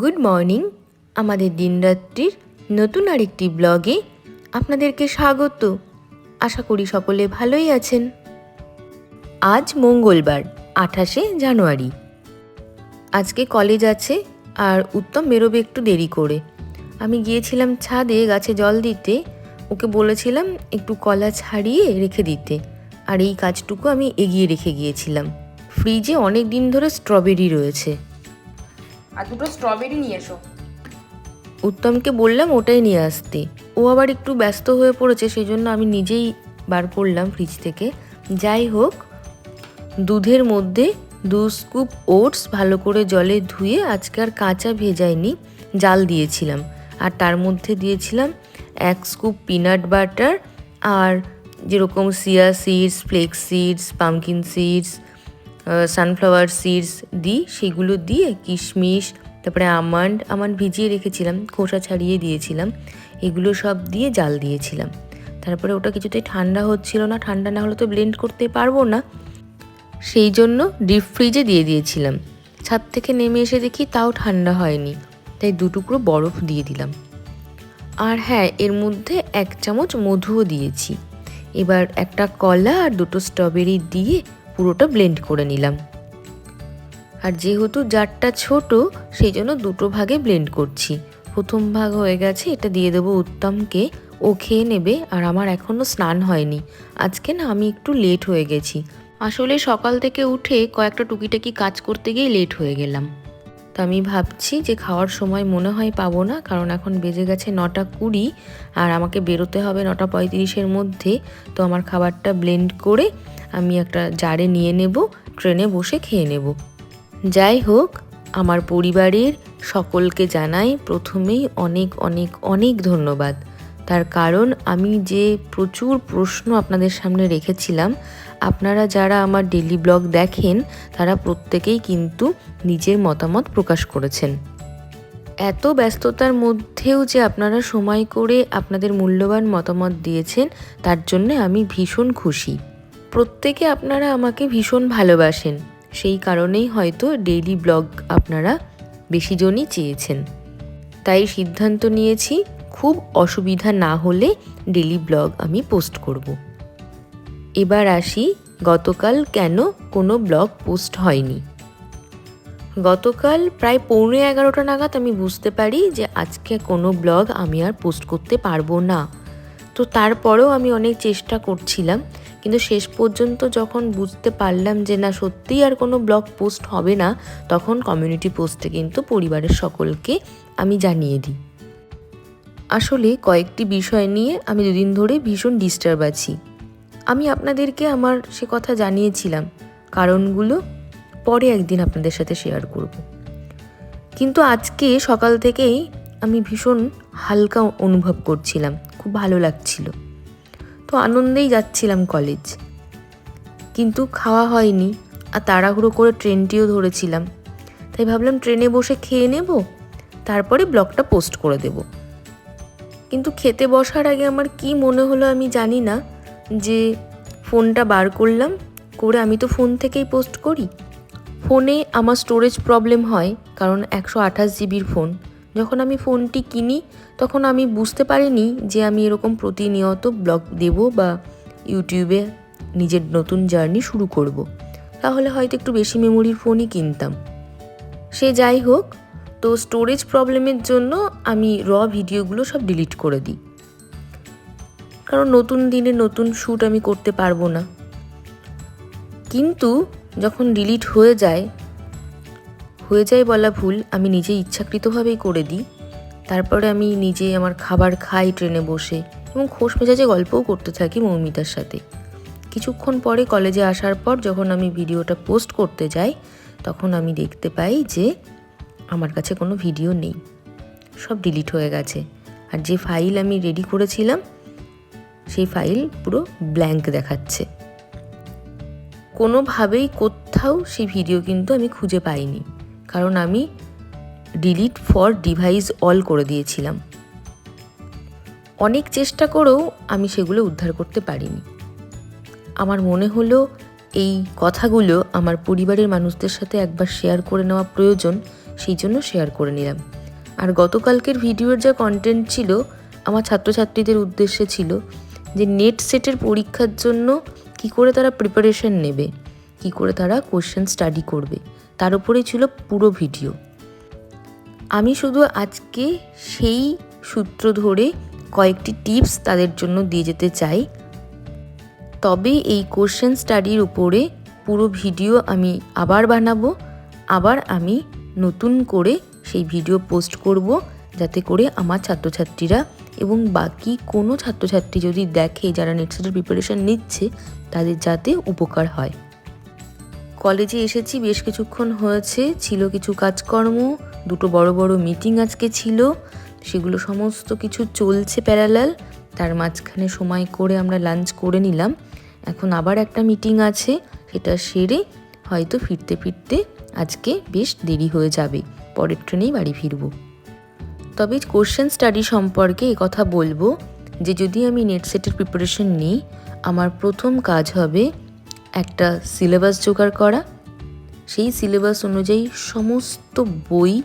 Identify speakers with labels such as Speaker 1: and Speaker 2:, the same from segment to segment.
Speaker 1: Good morning. আমাদের দিনরাত্রির নতুন আরেকটি ব্লগে আপনাদেরকে স্বাগত। আশা করি সকলে ভালোই আছেন। আজ মঙ্গলবার, আঠাশে জানুয়ারি। আজকে কলেজ আছে আর উত্তম বেরোবে একটু দেরি করে। আমি গিয়েছিলাম ছাদে গাছে জল দিতে। ওকে বলেছিলাম একটু কলা ছাড়িয়ে রেখে দিতে। আর এই কাজটুকু আমি এগিয়ে রেখে গিয়েছিলাম। ফ্রিজে অনেক দিন ধরে স্ট্রবেরি রয়েছে।
Speaker 2: আর দুটো স্ট্রবেরি নিয়ে এসো।
Speaker 1: উত্তমকে বললাম ওটাই নিয়ে আসতে। ও আবার একটু ব্যস্ত হয়ে পড়েছে সেই জন্য আমি নিজেই বার করলাম ফ্রিজ থেকে। যাই হোক, দুধের মধ্যে দু স্কুপ ওটস ভালো করে জলে ধুয়ে আজকে আর কাঁচা ভেজাইনি জাল দিয়েছিলাম। আর তার মধ্যে দিয়েছিলাম এক স্কুপ পিনাট বাটার আর যেরকম chia seeds flax seeds pumpkin seeds sunflower seeds দিই, সেগুলো দিয়ে কিশমিশ, তারপরে আমন্ড আমন্ড ভিজিয়ে রেখেছিলাম, খোসা ছাড়িয়ে দিয়েছিলাম, এগুলো সব দিয়ে জাল দিয়েছিলাম। তারপরে ওটা কিছুতেই ঠান্ডা হচ্ছিল না, ঠান্ডা না হলে তো ব্লেন্ড করতে পারব না। সেই জন্য ডিপ ফ্রিজে দিয়ে দিয়েছিলাম। ছাদ থেকে নেমে এসে দেখি তাও ঠান্ডা হয়নি, তাই দু টুকরো বরফ দিয়ে দিলাম। আর হ্যাঁ এর মধ্যে এক চামচ মধুও দিয়েছি। এবার একটা কলা আর দুটো স্ট্রবেরি দিয়ে পুরোটা ব্লেন্ড করে নিলাম। আর যেহেতু জারটা ছোট, সেই জন্য দুটো ভাগে ব্লেন্ড করছি। প্রথম ভাগ হয়ে গেছে, এটা দিয়ে দেবো উত্তমকে। ও খেয়ে নেবে, আর আমার এখনও স্নান হয়নি। আজকে না আমি একটু লেট হয়ে গেছি। আসলে সকাল থেকে উঠে কয়েকটা টুকিটাকি কাজ করতে গিয়ে লেট হয়ে গেলাম। তো আমি ভাবছি যে খাওয়ার সময় মনে হয় পাবো না, কারণ এখন বেজে গেছে নটা কুড়ি, আর আমাকে বেরোতে হবে নটা পঁয়ত্রিশের মধ্যে। তো আমার খাবারটা ব্লেন্ড করে আমি একটা জারে নিয়ে নেব, ট্রেনে বসে খেয়ে নেব। যাই হোক, আমার পরিবারের সকলকে জানাই প্রথমেই অনেক অনেক অনেক ধন্যবাদ। তার কারণ আমি যে প্রচুর প্রশ্ন আপনাদের সামনে রেখেছিলাম, আপনারা যারা আমার ডেলি ব্লগ দেখেন, তারা প্রত্যেকেই কিন্তু নিজের মতামত প্রকাশ করেছেন। এত ব্যস্ততার মধ্যেও যে আপনারা সময় করে আপনাদের মূল্যবান মতামত দিয়েছেন, তার জন্য আমি ভীষণ খুশি। প্রত্যেকে আপনারা আমাকে ভীষণ ভালোবাসেন। সেই কারণেই হয়তো ডেইলি ব্লগ আপনারা বেশি জনই চেয়েছেন। তাই সিদ্ধান্ত নিয়েছি, খুব অসুবিধা না হলে ডেলি ব্লগ আমি পোস্ট করব। এবার আসি, গতকাল কেন কোনো ব্লগ পোস্ট হয়নি? গতকাল প্রায় পৌনে এগারোটা নাগাদ আমি বুঝতে পারি যে আজকে কোনো ব্লগ আমি আর পোস্ট করতে পারব না। তো তারপরেও আমি অনেক চেষ্টা করছিলাম কিন্তু শেষ পর্যন্ত যখন বুঝতে পারলাম যে না, সত্যিই আর কোনো ব্লগ পোস্ট হবে না, তখন কমিউনিটি পোস্টে কিন্তু পরিবারের সকলকে আমি জানিয়ে দিই। আসলে কয়েকটি বিষয় নিয়ে আমি দুদিন ধরে ভীষণ ডিস্টার্ব আছি। আমি আপনাদেরকে আমার সে কথা জানিয়েছিলাম, কারণগুলো পরে একদিন আপনাদের সাথে শেয়ার করব। কিন্তু আজকে সকাল থেকেই আমি ভীষণ হালকা অনুভব করছিলাম, খুব ভালো লাগছিল। তো আনন্দেই যাচ্ছিলাম কলেজ কিন্তু খাওয়া হয়নি আর তাড়াহুড়ো করে ট্রেনটিও ধরেছিলাম। তাই ভাবলাম ট্রেনে বসে খেয়ে নেব, তারপরে ব্লগটা পোস্ট করে দেব। কিন্তু খেতে বসার আগে আমার কি মনে হলো আমি জানি না, যে ফোনটা বার করলাম, করে আমি তো ফোন থেকেই পোস্ট করি। ফোনে আমার স্টোরেজ প্রবলেম হয়, কারণ একশো আঠাশ জিবির ফোন যখন আমি ফোনটি কিনি, তখন আমি বুঝতে পারিনি যে আমি এরকম প্রতিনিয়ত ব্লগ দেব বা ইউটিউবে নিজের নতুন জার্নি শুরু করব। তাহলে হয়তো একটু বেশি মেমোরির ফোনই কিনতাম। সে যাই হোক, তো স্টোরেজ প্রবলেমের জন্য আমি র ভিডিওগুলো সব ডিলিট করে দিই। কারণ নতুন দিনে নতুন শ্যুট আমি করতে পারব না। কিন্তু যখন ডিলিট হয়ে যায় হয়ে যায় বলা ভুল, আমি নিজে ইচ্ছাকৃতভাবেই করে দিই। তারপরে আমি নিজে আমার খাবার খাই ট্রেনে বসে এবং খোশ মেজাজে গল্পও করতে থাকি মৌমিতার সাথে। কিছুক্ষণ পরে কলেজে আসার পর যখন আমি ভিডিওটা পোস্ট করতে যাই, তখন আমি দেখতে পাই যে আমার কাছে কোনো ভিডিও নেই। সব ডিলিট হয়ে গেছে। আর যে ফাইল আমি রেডি করেছিলাম, সেই ফাইল পুরো ব্ল্যাঙ্ক দেখাচ্ছে। কোনোভাবেই কোথাও সেই ভিডিও কিন্তু আমি খুঁজে পাইনি। কারণ আমি ডিলিট ফর ডিভাইস অল করে দিয়েছিলাম। অনেক চেষ্টা করেও আমি সেগুলো উদ্ধার করতে পারিনি। আমার মনে হলো এই কথাগুলো আমার পরিবারের মানুষদের সাথে একবার শেয়ার করে নেওয়া প্রয়োজন, সেই জন্য শেয়ার করে নিলাম। আর গতকালকের ভিডিওর যা কন্টেন্ট ছিল, আমার ছাত্রছাত্রীদের উদ্দেশ্যে ছিল যে নেট সেটের পরীক্ষার জন্য কি করে তারা প্রিপারেশন নেবে, কি করে তারা কোশ্চেন স্টাডি করবে। তার উপরেই ছিল পুরো ভিডিও। আমি শুধু আজকে সেই সূত্র ধরে কয়েকটি টিপস তাদের জন্য দিয়ে যেতে চাই। তবে এই কোশ্চেন স্টাডির উপরে পুরো ভিডিও আমি আবার বানাবো, আবার আমি নতুন করে সেই ভিডিও পোস্ট করব যাতে করে আমার ছাত্রছাত্রীরা এবং বাকি কোনো ছাত্রছাত্রী যদি দেখে যারা নেটসেটের প্রিপারেশান নিচ্ছে, তাদের যাতে উপকার হয়। কলেজে এসেছি, বেশ কিছুক্ষণ হয়েছে, ছিল কিছু কাজকর্ম, দুটো বড় বড় মিটিং আজকে ছিল, সেগুলো সমস্ত কিছু চলছে প্যারালাল তার মাঝখানে সময় করে আমরা লাঞ্চ করে নিলাম। এখন আবার একটা মিটিং আছে, সেটা সেরে হয়তো ফিরতে ফিরতে আজকে বেশ দেরি হয়ে যাবে, পরের ট্রেনেই বাড়ি ফিরবো। তবে কোশ্চেন স্টাডি সম্পর্কে কথা বলব, যে যদি আমি নেট সেটের প্রিপারেশন নিই, আমার প্রথম কাজ হবে একটা সিলেবাস জোগাড় করা। সেই সিলেবাস অনুযায়ী সমস্ত বই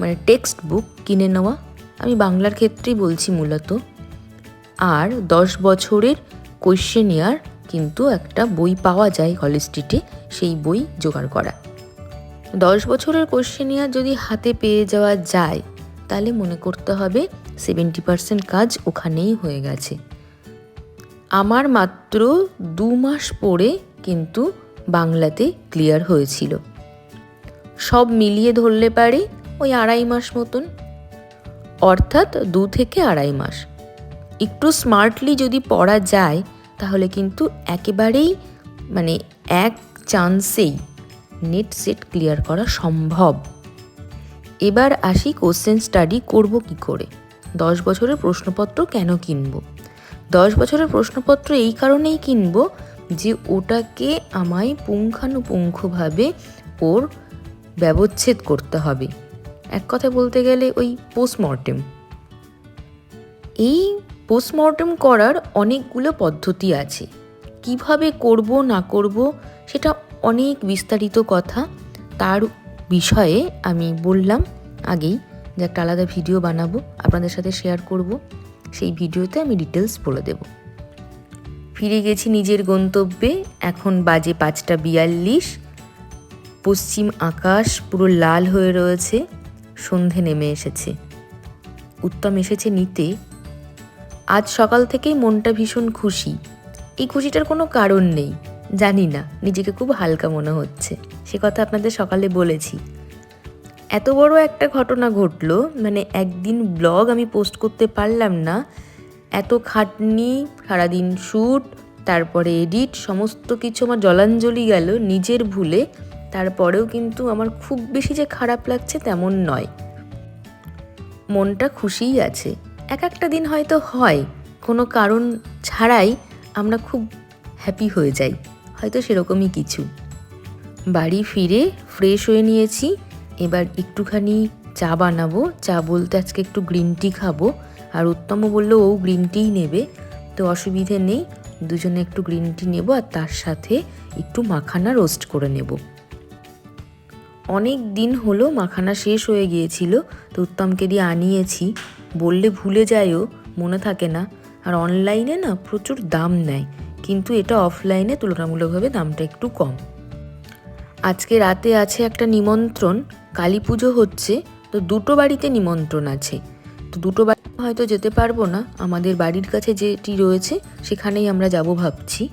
Speaker 1: মানে টেক্সট বুক কিনে নেওয়া। আমি বাংলার ক্ষেত্রেই বলছি মূলত। আর দশ বছরের কোয়েশ্চেনিয়ার কিন্তু একটা বই পাওয়া যায় কলেজ স্ট্রিটে সেই বই জোগাড় করা। দশ বছরের কোশ্চেনিয়ার যদি হাতে পেয়ে যাওয়া যায়, তাহলে মনে করতে হবে সেভেন্টি পার্সেন্ট কাজ ওখানেই হয়ে গেছে। আমার মাত্র দু মাস পরে কিন্তু বাংলাতে ক্লিয়ার হয়েছিল। সব মিলিয়ে ধরলে পারে ওই আড়াই মাস মতন। অর্থাৎ দু থেকে আড়াই মাস। একটু স্মার্টলি যদি পড়া যায়, তাহলে কিন্তু একেবারেই মানে এক চান্সেই নেট সেট ক্লিয়ার করা সম্ভব। এবার আসি কোশ্চেন স্টাডি করব কি করে? দশ বছরের প্রশ্নপত্র কেন কিনব? দশ বছরের প্রশ্নপত্র এই কারণেই কিনবো যে ওটাকে আমায় পুঙ্খানুপুঙ্খভাবে ওর ব্যবচ্ছেদ করতে হবে। এক কথায় বলতে গেলে ওই পোস্টমর্টেম। এই পোস্টমর্টেম করার অনেকগুলো পদ্ধতি আছে। কীভাবে করব, না করব, সেটা অনেক বিস্তারিত কথা। তার বিষয়ে আমি বললাম আগেই যে একটা আলাদা ভিডিও বানাবো, আপনাদের সাথে শেয়ার করব। সেই ভিডিওতে আমি ডিটেলস বলে দেব। ফিরে গেছি নিজের গন্তব্যে। এখন বাজে পাঁচটা বিয়াল্লিশ। পশ্চিম আকাশ পুরো লাল হয়ে রয়েছে। সন্ধে নেমে এসেছে। উত্তম এসেছে নিতে। আজ সকাল থেকেই মনটা ভীষণ খুশি। এই খুশিটার কোনো কারণ নেই। জানি না, নিজেকে খুব হালকা মনে হচ্ছে। সে কথা আপনাদের সকালে বলেছি। এত বড় একটা ঘটনা ঘটলো মানে একদিন ব্লগ আমি পোস্ট করতে পারলাম না। এত খাটনি, সারাদিন শ্যুট, তারপরে এডিট, সমস্ত কিছু আমার জলাঞ্জলি গেল নিজের ভুলে। তারপরেও কিন্তু আমার খুব বেশি যে খারাপ লাগছে তেমন নয়। মনটা খুশিই আছে। এক একটা দিন হয়তো হয়, কোনো কারণ ছাড়াই আমরা খুব হ্যাপি হয়ে যাই, হয়তো সেরকমই কিছু। বাড়ি ফিরে ফ্রেশ হয়ে নিয়েছি, এবার একটুখানি চা বানাবো। চা বলতে আজকে একটু গ্রিন টি খাব। আর উত্তম বলল, ও গ্রিন টিই নেবে। তো অসুবিধে নেই। দুজনে একটু গ্রিন টি নেব আর তার সাথে একটু মাখানা রোস্ট করে নেব। অনেক দিন হলো মাখানা শেষ হয়ে গিয়েছিল। তো উত্তমকে দিয়ে আনিয়েছি। বললে ভুলে যায়ও, মনে থাকে না। আর অনলাইনে না প্রচুর দাম নেয়। কিন্তু এটা অফলাইনে তুলনামূলকভাবে দামটা একটু কম। আজকে রাতে আছে একটা নিমন্ত্রণ। কালী পুজো হচ্ছে। তো দুটো বাড়িতে নিমন্ত্রণ আছে। তো দুটো বাড়ি হয়তো যেতে পারব না। আমাদের বাড়ির কাছে যেটি রয়েছে, সেখানেই আমরা যাব ভাবছি।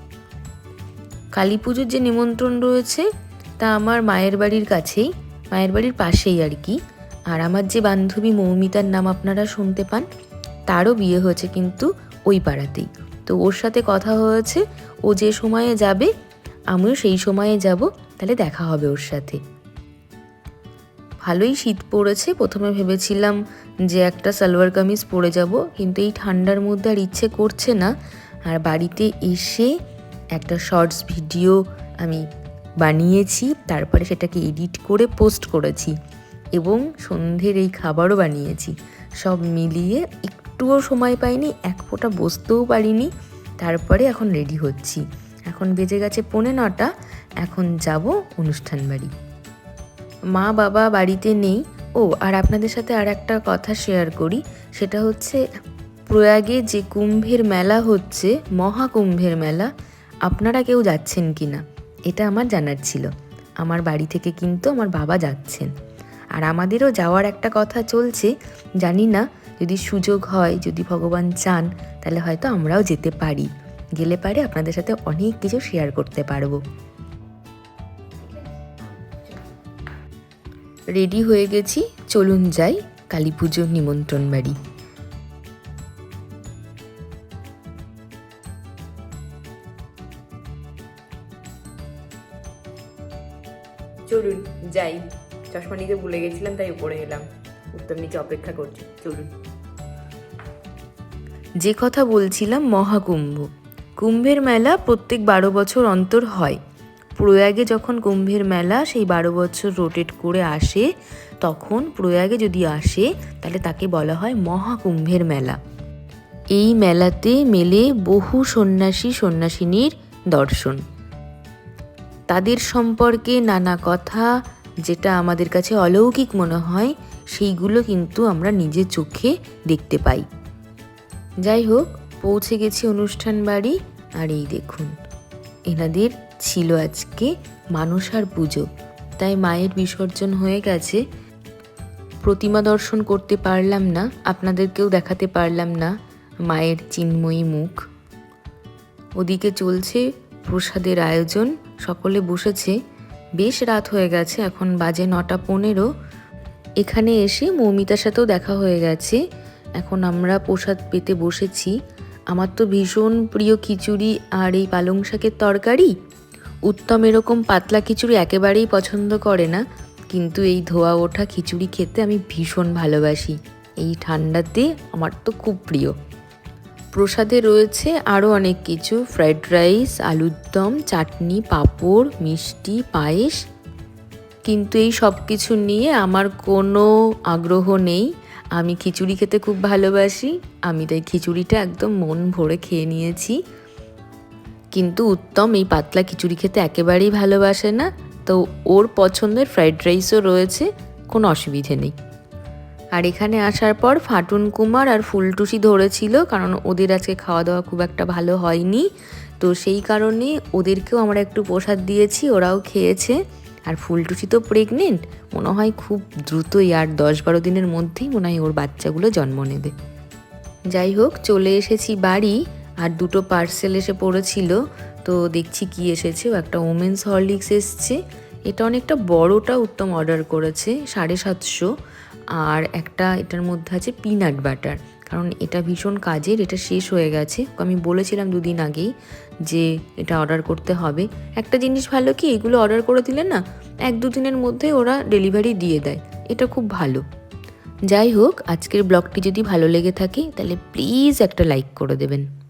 Speaker 1: কালী পুজোর যে নিমন্ত্রণ রয়েছে, তা আমার মায়ের বাড়ির কাছেই, মায়ের বাড়ির পাশেই আর কি। আর আমার যে বান্ধবী মৌমিতার নাম আপনারা শুনতে পান, তারও বিয়ে হয়েছে কিন্তু ওই পাড়াতেই। তো ওর সাথে কথা হয়েছে, ও যে সময়ে যাবে, আমিও সেই সময়ে যাব, তাহলে দেখা হবে ওর সাথে। ভালোই শীত পড়েছে। প্রথমে ভেবেছিলাম যে একটা সালোয়ার কামিজ পরে যাব, কিন্তু এই ঠান্ডার মধ্যে আর ইচ্ছে করছে না। আর বাড়িতে এসে একটা শর্টস ভিডিও আমি বানিয়েছি, তারপরে সেটাকে এডিট করে পোস্ট করেছি এবং সন্ধ্যের এই খাবারও বানিয়েছি। সব মিলিয়ে একটুও সময় পাইনি, এক ফোঁটা বসতেও পারিনি। তারপরে এখন রেডি হচ্ছি। এখন বেজে গেছে পৌনে নটা, এখন যাব অনুষ্ঠান বাড়ি। মা বাবা বাড়িতে নেই। ও, আর আপনাদের সাথে আর একটা কথা শেয়ার করি। সেটা হচ্ছে, প্রয়াগে যে কুম্ভের মেলা হচ্ছে, মহাকুম্ভের মেলা, আপনারা কেউ যাচ্ছেন কি না এটা আমার জানার ছিল। আমার বাড়ি থেকে কিন্তু আমার বাবা যাচ্ছেন। আর আমাদেরও যাওয়ার একটা কথা চলছে, জানি না, যদি সুযোগ হয়, যদি ভগবান চান, তাহলে হয়তো আমরাও যেতে পারি। গেলে পারে আপনাদের সাথে অনেক কিছু শেয়ার করতে পারব। রেডি হয়ে গেছি চলুন যাই কালী পুজোর নিমন্ত্রণ বাড়ি।
Speaker 2: চলুন যাই। চশমা নিতে ভুলে গেছিলাম তাই উপরে এলাম। উত্তর নিচে অপেক্ষা করছি চলুন।
Speaker 1: যে কথা বলছিলাম মহাকুম্ভ। কুম্ভের মেলা প্রত্যেক বারো বছর অন্তর হয়। প্রয়াগে যখন কুম্ভের মেলা সেই বারো বছর রোটেট করে আসে, তখন প্রয়াগে যদি আসে, তাহলে তাকে বলা হয় মহাকুম্ভের মেলা। এই মেলাতে মেলে বহু সন্ন্যাসী, সন্ন্যাসিনীর দর্শন। তাদের সম্পর্কে নানা কথা যেটা আমাদের কাছে অলৌকিক মনে হয়, সেইগুলো কিন্তু আমরা নিজের চোখে দেখতে পাই। যাই হোক, পৌঁছে গেছি অনুষ্ঠান বাড়ি, আর এই দেখুন, এনাদের ছিল আজকে মানসার পুজো। তাই মায়ের বিসর্জন হয়ে গেছে। প্রতিমা দর্শন করতে পারলাম না, আপনাদেরকেও দেখাতে পারলাম না মায়ের চিন্ময়ী মুখ। ওদিকে চলছে প্রসাদের আয়োজন, সকলে বসেছে। বেশ রাত হয়ে গেছে, এখন বাজে নটা পনেরো। এখানে এসে মৌমিতার সাথেও দেখা হয়ে গেছে। এখন আমরা প্রসাদ পেতে বসেছি। আমার তো ভীষণ প্রিয় খিচুড়ি আর এই পালং শাকের তরকারি। উত্তম এরকম পাতলা খিচুড়ি একেবারেই পছন্দ করে না, কিন্তু এই ধোয়া ওঠা খিচুড়ি খেতে আমি ভীষণ ভালোবাসি। এই ঠান্ডাতে আমার তো খুব প্রিয়। প্রসাদে রয়েছে আরও অনেক কিছু, ফ্রাইড রাইস, আলুর দম, চাটনি, পাঁপড়, মিষ্টি, পায়েস। কিন্তু এই সব কিছু নিয়ে আমার কোনো আগ্রহ নেই। আমি খিচুড়ি খেতে খুব ভালোবাসি, আমি তাই খিচুড়িটা একদম মন ভরে খেয়ে নিয়েছি। কিন্তু উত্তম এই পাতলা খিচুড়ি খেতে একেবারেই ভালোবাসে না। তো ওর পছন্দের ফ্রাইড রাইসও রয়েছে, কোনো অসুবিধে নেই। আর এখানে আসার পর ফাটুন কুমার আর ফুলটুসি ধরেছিল, কারণ ওদের আজকে খাওয়া দাওয়া খুব একটা ভালো হয়নি। তো সেই কারণে ওদেরকেও আমরা একটু প্রসাদ দিয়েছি, ওরাও খেয়েছে। আর ফুলটুসি তো প্রেগনেন্ট মনে হয় খুব দ্রুতই আর দশ বারো দিনের মধ্যেই মনে হয় ওর বাচ্চাগুলো জন্ম নেবে। যাই হোক, চলে এসেছি বাড়ি। আর দুটো পার্সেল এসে পড়েছিল, তো দেখছি কি এসেছে। একটা ওমেন্স হরলিক্স এসছে। এটা অনেকটা বড়টা উত্তম অর্ডার করেছে, সাড়ে সাতশো। আর একটা এটার মধ্যে আছে পিনাট বাটার কারণ এটা ভীষণ কাজের, এটা শেষ হয়ে গেছে। আমি বলেছিলাম দুদিন আগেই যে এটা অর্ডার করতে হবে। একটা জিনিস ভালো কি, এগুলো অর্ডার করে দিলে না এক দুদিনের মধ্যে ওরা ডেলিভারি দিয়ে দেয়। এটা খুব ভালো। যাই হোক, আজকের ব্লগটি যদি ভালো লেগে থাকে, তাহলে প্লিজ একটা লাইক করে দেবেন।